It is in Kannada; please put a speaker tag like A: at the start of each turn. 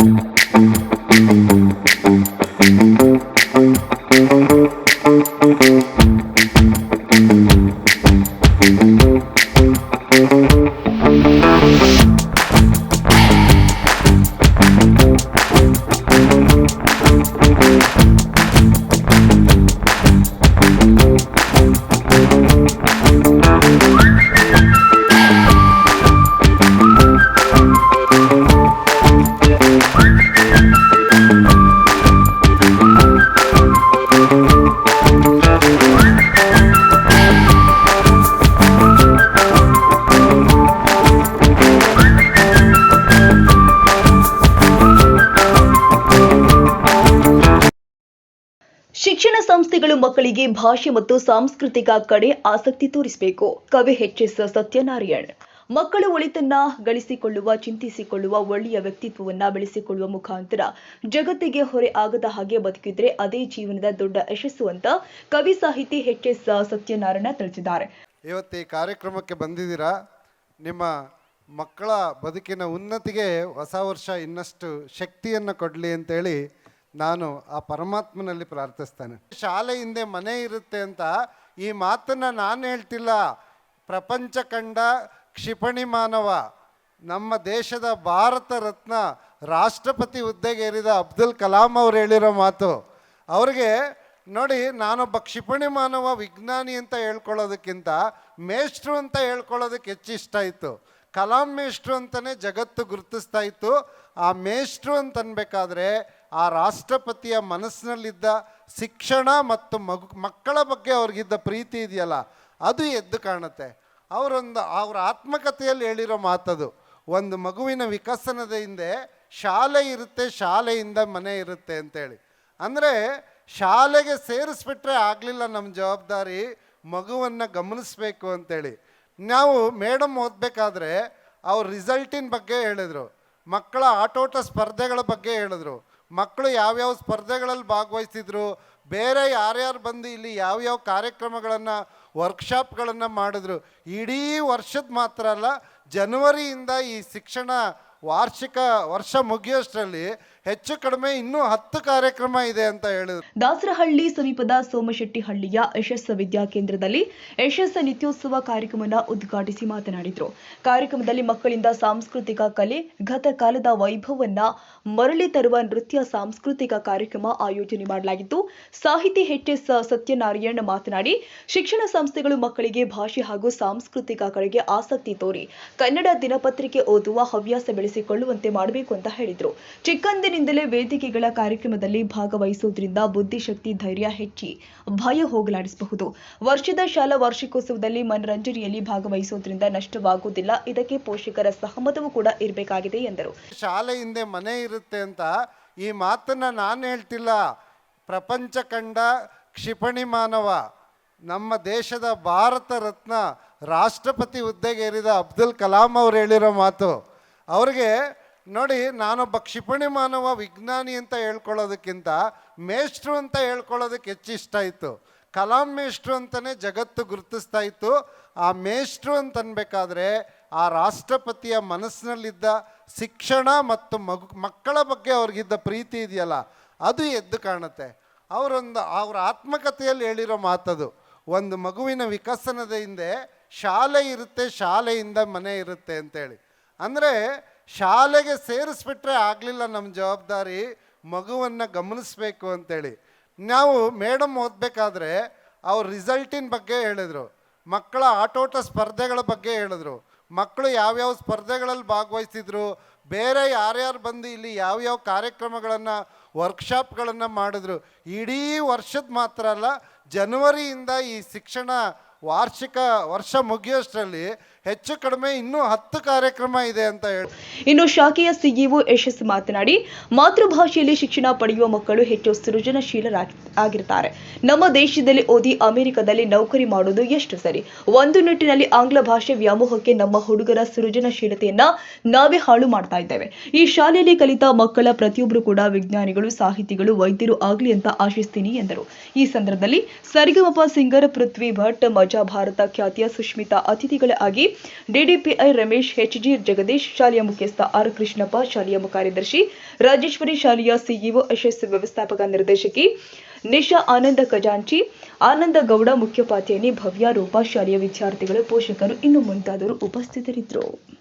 A: Mm-hmm. ಶಿಕ್ಷಣ ಸಂಸ್ಥೆಗಳು ಮಕ್ಕಳಿಗೆ ಭಾಷೆ ಮತ್ತು ಸಾಂಸ್ಕೃತಿಕ ಕಡೆ ಆಸಕ್ತಿ ತೋರಿಸಬೇಕು. ಕವಿ ಎಚ್ ಎಸ್ ಸತ್ಯನಾರಾಯಣ್. ಮಕ್ಕಳು ಒಳಿತನ್ನ ಗಳಿಸಿಕೊಳ್ಳುವ, ಚಿಂತಿಸಿಕೊಳ್ಳುವ, ಒಳ್ಳೆಯ ವ್ಯಕ್ತಿತ್ವವನ್ನ ಬೆಳೆಸಿಕೊಳ್ಳುವ ಮುಖಾಂತರ ಜಗತ್ತಿಗೆ ಹೊರೆ ಆಗದ ಹಾಗೆ ಬದುಕಿದ್ರೆ ಅದೇ ಜೀವನದ ದೊಡ್ಡ ಯಶಸ್ಸು ಅಂತ ಕವಿ ಸಾಹಿತಿ ಎಚ್ ಎಸ್ ಸತ್ಯನಾರಾಯಣ ತಿಳಿಸಿದ್ದಾರೆ.
B: ಇವತ್ತು ಈ ಕಾರ್ಯಕ್ರಮಕ್ಕೆ ಬಂದಿದ್ದೀರಾ? ನಿಮ್ಮ ಮಕ್ಕಳ ಬದುಕಿನ ಉನ್ನತಿಗೆ ಹೊಸ ವರ್ಷ ಇನ್ನಷ್ಟು ಶಕ್ತಿಯನ್ನು ಕೊಡಲಿ ಅಂತೇಳಿ ನಾನು ಆ ಪರಮಾತ್ಮನಲ್ಲಿ ಪ್ರಾರ್ಥಿಸ್ತೇನೆ. ಶಾಲೆ ಹಿಂದೆ ಮನೆ ಇರುತ್ತೆ ಅಂತ ಈ ಮಾತನ್ನು ನಾನು ಹೇಳ್ತಿಲ್ಲ. ಪ್ರಪಂಚ ಕಂಡ ಕ್ಷಿಪಣಿ ಮಾನವ, ನಮ್ಮ ದೇಶದ ಭಾರತ ರತ್ನ ರಾಷ್ಟ್ರಪತಿ ಹುದ್ದೆಗೇರಿದ ಅಬ್ದುಲ್ ಕಲಾಂ ಅವ್ರು ಹೇಳಿರೋ ಮಾತು. ಅವ್ರಿಗೆ ನೋಡಿ, ನಾನೊಬ್ಬ ಕ್ಷಿಪಣಿ ಮಾನವ, ವಿಜ್ಞಾನಿ ಅಂತ ಹೇಳ್ಕೊಳ್ಳೋದಕ್ಕಿಂತ ಮೇಷ್ಟ್ರು ಅಂತ ಹೇಳ್ಕೊಳ್ಳೋದಕ್ಕೆ ಹೆಚ್ಚು ಇಷ್ಟ ಇತ್ತು ಕಲಾಂ ಮೇಷ್ಟ್ರು ಅಂತಲೇ ಜಗತ್ತು ಗುರುತಿಸ್ತಾ ಇತ್ತು. ಆ ಮೇಷ್ಟ್ರು ಅಂತ ಅನ್ಬೇಕಾದ್ರೆ ಆ ರಾಷ್ಟ್ರಪತಿಯ ಮನಸ್ಸಿನಲ್ಲಿದ್ದ ಶಿಕ್ಷಣ ಮತ್ತು ಮಗು, ಮಕ್ಕಳ ಬಗ್ಗೆ ಅವ್ರಿಗಿದ್ದ ಪ್ರೀತಿ ಇದೆಯಲ್ಲ, ಅದು ಎದ್ದು ಕಾಣುತ್ತೆ. ಅವರೊಂದು, ಅವರ ಆತ್ಮಕಥೆಯಲ್ಲಿ ಹೇಳಿರೋ ಮಾತದು, ಒಂದು ಮಗುವಿನ ವಿಕಸನದ ಹಿಂದೆ ಶಾಲೆ ಇರುತ್ತೆ, ಶಾಲೆಯಿಂದ ಮನೆ ಇರುತ್ತೆ ಅಂತೇಳಿ. ಅಂದರೆ ಶಾಲೆಗೆ ಸೇರಿಸ್ಬಿಟ್ರೆ ಆಗಲಿಲ್ಲ ನಮ್ಮ ಜವಾಬ್ದಾರಿ, ಮಗುವನ್ನು ಗಮನಿಸಬೇಕು ಅಂತೇಳಿ. ನಾವು ಮೇಡಮ್ ಓದಬೇಕಾದ್ರೆ ಅವ್ರ ರಿಸಲ್ಟಿನ ಬಗ್ಗೆ ಹೇಳಿದರು, ಮಕ್ಕಳ ಆಟೋಟ ಸ್ಪರ್ಧೆಗಳ ಬಗ್ಗೆ ಹೇಳಿದ್ರು. ಮಕ್ಕಳು ಯಾವ್ಯಾವ ಸ್ಪರ್ಧೆಗಳಲ್ಲಿ ಭಾಗವಹಿಸಿದ್ರು ಬೇರೆ ಯಾರ್ಯಾರು ಬಂದು ಇಲ್ಲಿ ಯಾವ್ಯಾವ ಕಾರ್ಯಕ್ರಮಗಳನ್ನು ವರ್ಕ್ಶಾಪ್ಗಳನ್ನು ಮಾಡಿದ್ರು, ಇಡೀ ವರ್ಷದ ಮಾತ್ರ ಅಲ್ಲ, ಜನವರಿಯಿಂದ ಈ ಶಿಕ್ಷಣ ವಾರ್ಷಿಕ ವರ್ಷ ಮುಗಿಯೋಷ್ಟರಲ್ಲಿ ಹೆಚ್ಚು ಕಡಿಮೆ ಇನ್ನೂ ಹತ್ತು ಕಾರ್ಯಕ್ರಮ ಇದೆ ಅಂತ ಹೇಳಿದ್ರು.
A: ದಾಸರಹಳ್ಳಿ ಸಮೀಪದ ಸೋಮಶೆಟ್ಟಿಹಳ್ಳಿಯ ಯಶಸ್ ವಿದ್ಯಾಕೇಂದ್ರದಲ್ಲಿ ಯಶಸ್ ನಿತ್ಯೋತ್ಸವ ಕಾರ್ಯಕ್ರಮವನ್ನು ಉದ್ಘಾಟಿಸಿ ಮಾತನಾಡಿದರು. ಕಾರ್ಯಕ್ರಮದಲ್ಲಿ ಮಕ್ಕಳಿಂದ ಸಾಂಸ್ಕೃತಿಕ ಕಲೆ ಗತಕಾಲದ ವೈಭವವನ್ನ ಮರಳಿ ತರುವ ನೃತ್ಯ ಸಾಂಸ್ಕೃತಿಕ ಕಾರ್ಯಕ್ರಮ ಆಯೋಜನೆ ಮಾಡಲಾಗಿತ್ತು. ಸಾಹಿತಿ ಎಚ್ ಎಸ್ ಸತ್ಯನಾರಾಯಣ್ ಮಾತನಾಡಿ, ಶಿಕ್ಷಣ ಸಂಸ್ಥೆಗಳು ಮಕ್ಕಳಿಗೆ ಭಾಷೆ ಹಾಗೂ ಸಾಂಸ್ಕೃತಿಕ ಕಡೆಗೆ ಆಸಕ್ತಿ ತೋರಿ ಕನ್ನಡ ದಿನಪತ್ರಿಕೆ ಓದುವ ಹವ್ಯಾಸ ಬೆಳೆಸಿಕೊಳ್ಳುವಂತೆ ಮಾಡಬೇಕು ಅಂತ ಹೇಳಿದ್ರು. ಚಿಕ್ಕಂದಿನಿಂದಲೇ ವೇದಿಕೆಗಳ ಕಾರ್ಯಕ್ರಮದಲ್ಲಿ ಭಾಗವಹಿಸುವುದರಿಂದ ಬುದ್ಧಿಶಕ್ತಿ ಧೈರ್ಯ ಹೆಚ್ಚಿ ಭಯ ಹೋಗಲಾಡಿಸಬಹುದು. ವರ್ಷದ ಶಾಲಾ ವಾರ್ಷಿಕೋತ್ಸವದಲ್ಲಿ ಮನರಂಜನೆಯಲ್ಲಿ ಭಾಗವಹಿಸುವುದರಿಂದ ನಷ್ಟವಾಗುವುದಿಲ್ಲ. ಇದಕ್ಕೆ ಪೋಷಕರ ಸಹಮತವೂ ಕೂಡ ಇರಬೇಕಾಗಿದೆ ಎಂದರು.
B: ಶಾಲೆ ಹಿಂದೆ ಮನೆ ಇರುತ್ತೆ ಅಂತ ಈ ಮಾತನ್ನ ನಾನು ಹೇಳ್ತಿಲ್ಲ. ಪ್ರಪಂಚ ಕಂಡ ಕ್ಷಿಪಣಿ ಮಾನವ, ನಮ್ಮ ದೇಶದ ಭಾರತ ರತ್ನ ರಾಷ್ಟ್ರಪತಿ ಹುದ್ದೆಗೇರಿದ ಅಬ್ದುಲ್ ಕಲಾಂ ಅವರು ಹೇಳಿರೋ ಮಾತು. ಅವ್ರಿಗೆ ನೋಡಿ, ನಾನೊಬ್ಬ ಕ್ಷಿಪಣಿ ಮಾನವ ವಿಜ್ಞಾನಿ ಅಂತ ಹೇಳ್ಕೊಳ್ಳೋದಕ್ಕಿಂತ ಮೇಷ್ಟ್ರು ಅಂತ ಹೇಳ್ಕೊಳ್ಳೋದಕ್ಕೆ ಹೆಚ್ಚು ಇಷ್ಟ ಇತ್ತು ಕಲಾಂ ಮೇಷ್ಟ್ರು ಅಂತಲೇ ಜಗತ್ತು ಗುರುತಿಸ್ತಾ ಇತ್ತು. ಆ ಮೇಷ್ಟ್ರು ಅಂತನ್ಬೇಕಾದ್ರೆ ಆ ರಾಷ್ಟ್ರಪತಿಯ ಮನಸ್ಸಿನಲ್ಲಿದ್ದ ಶಿಕ್ಷಣ ಮತ್ತು ಮಗು, ಮಕ್ಕಳ ಬಗ್ಗೆ ಅವ್ರಿಗಿದ್ದ ಪ್ರೀತಿ ಇದೆಯಲ್ಲ, ಅದು ಎದ್ದು ಕಾಣುತ್ತೆ. ಅವರೊಂದು, ಅವ್ರ ಆತ್ಮಕಥೆಯಲ್ಲಿ ಹೇಳಿರೋ ಮಾತದು, ಒಂದು ಮಗುವಿನ ವಿಕಸನದ ಹಿಂದೆ ಶಾಲೆ ಇರುತ್ತೆ, ಶಾಲೆಯಿಂದ ಮನೆ ಇರುತ್ತೆ ಅಂತೇಳಿ. ಅಂದರೆ ಶಾಲೆಗೆ ಸೇರಿಸ್ಬಿಟ್ರೆ ಆಗಲಿಲ್ಲ ನಮ್ಮ ಜವಾಬ್ದಾರಿ, ಮಗುವನ್ನು ಗಮನಿಸಬೇಕು ಅಂತೇಳಿ. ನಾವು ಮೇಡಮ್ ಓದಬೇಕಾದ್ರೆ ಅವ್ರ ರಿಸಲ್ಟಿನ ಬಗ್ಗೆ ಹೇಳಿದರು, ಮಕ್ಕಳ ಆಟೋಟ ಸ್ಪರ್ಧೆಗಳ ಬಗ್ಗೆ ಹೇಳಿದ್ರು, ಮಕ್ಕಳು ಯಾವ್ಯಾವ ಸ್ಪರ್ಧೆಗಳಲ್ಲಿ ಭಾಗವಹಿಸಿದ್ರು ಬೇರೆ ಯಾರ್ಯಾರು ಬಂದು ಇಲ್ಲಿ ಯಾವ್ಯಾವ ಕಾರ್ಯಕ್ರಮಗಳನ್ನು ವರ್ಕ್ಶಾಪ್ಗಳನ್ನು ಮಾಡಿದ್ರು, ಇಡೀ ವರ್ಷದ ಮಾತ್ರ ಅಲ್ಲ, ಜನವರಿಯಿಂದ ಈ ಶಿಕ್ಷಣ ವಾರ್ಷಿಕ ವರ್ಷ ಮುಗಿಯೋಷ್ಟರಲ್ಲಿ ಹೆಚ್ಚು ಕಡಿಮೆ ಇನ್ನೂ ಹತ್ತು ಕಾರ್ಯಕ್ರಮ ಇದೆ ಅಂತ ಹೇಳಿ.
A: ಇನ್ನು ಶಾಖೆಯ ಸಿಇಒ ಯಶಸ್ ಮಾತನಾಡಿ, ಮಾತೃಭಾಷೆಯಲ್ಲಿ ಶಿಕ್ಷಣ ಪಡೆಯುವ ಮಕ್ಕಳು ಹೆಚ್ಚು ಸೃಜನಶೀಲರಾಗಿ ಆಗಿರ್ತಾರೆ. ನಮ್ಮ ದೇಶದಲ್ಲಿ ಓದಿ ಅಮೆರಿಕದಲ್ಲಿ ನೌಕರಿ ಮಾಡೋದು ಎಷ್ಟು ಸರಿ? ಒಂದು ನಿಟ್ಟಿನಲ್ಲಿ ಆಂಗ್ಲ ಭಾಷೆ ವ್ಯಾಮೋಹಕ್ಕೆ ನಮ್ಮ ಹುಡುಗರ ಸೃಜನಶೀಲತೆಯನ್ನ ನಾವೇ ಹಾಳು ಮಾಡ್ತಾ ಇದ್ದೇವೆ. ಈ ಶಾಲೆಯಲ್ಲಿ ಕಲಿತ ಮಕ್ಕಳ ಪ್ರತಿಯೊಬ್ಬರು ಕೂಡ ವಿಜ್ಞಾನಿಗಳು, ಸಾಹಿತಿಗಳು, ವೈದ್ಯರು ಆಗ್ಲಿ ಅಂತ ಆಶಿಸ್ತೀನಿ ಎಂದರು. ಈ ಸಂದರ್ಭದಲ್ಲಿ ಸರಿಗಮಪ ಸಿಂಗರ್ ಪೃಥ್ವಿ ಭಟ್ ಮಜಾ ಭಾರತ ಖ್ಯಾತಿಯ ಸುಷ್ಮಿತಾ ಅತಿಥಿಗಳಾಗಿ ಡಿಡಿಪಿಐ ರಮೇಶ್, ಎಚ್ಜಿ ಜಗದೀಶ್, ಶಾಲೆಯ ಮುಖ್ಯಸ್ಥ ಆರ್ ಕೃಷ್ಣಪ್ಪ, ಶಾಲೆಯ ಕಾರ್ಯದರ್ಶಿ ರಾಜೇಶ್ವರಿ, ಶಾಲೆಯ ಸಿಇಒ ಯಶಸ್ ವ್ಯವಸ್ಥಾಪಕ ನಿರ್ದೇಶಕಿ ನಿಶಾ ಆನಂದ ಖಜಾಂಚಿ, ಆನಂದ ಗೌಡ, ಮುಖ್ಯೋಪಾಧ್ಯಾಯಿನಿ ಭವ್ಯ ರೂಪಾ, ಶಾಲೆಯ ವಿದ್ಯಾರ್ಥಿಗಳು, ಪೋಷಕರು ಇನ್ನು ಮುಂತಾದವರು ಉಪಸ್ಥಿತರಿದ್ದರು.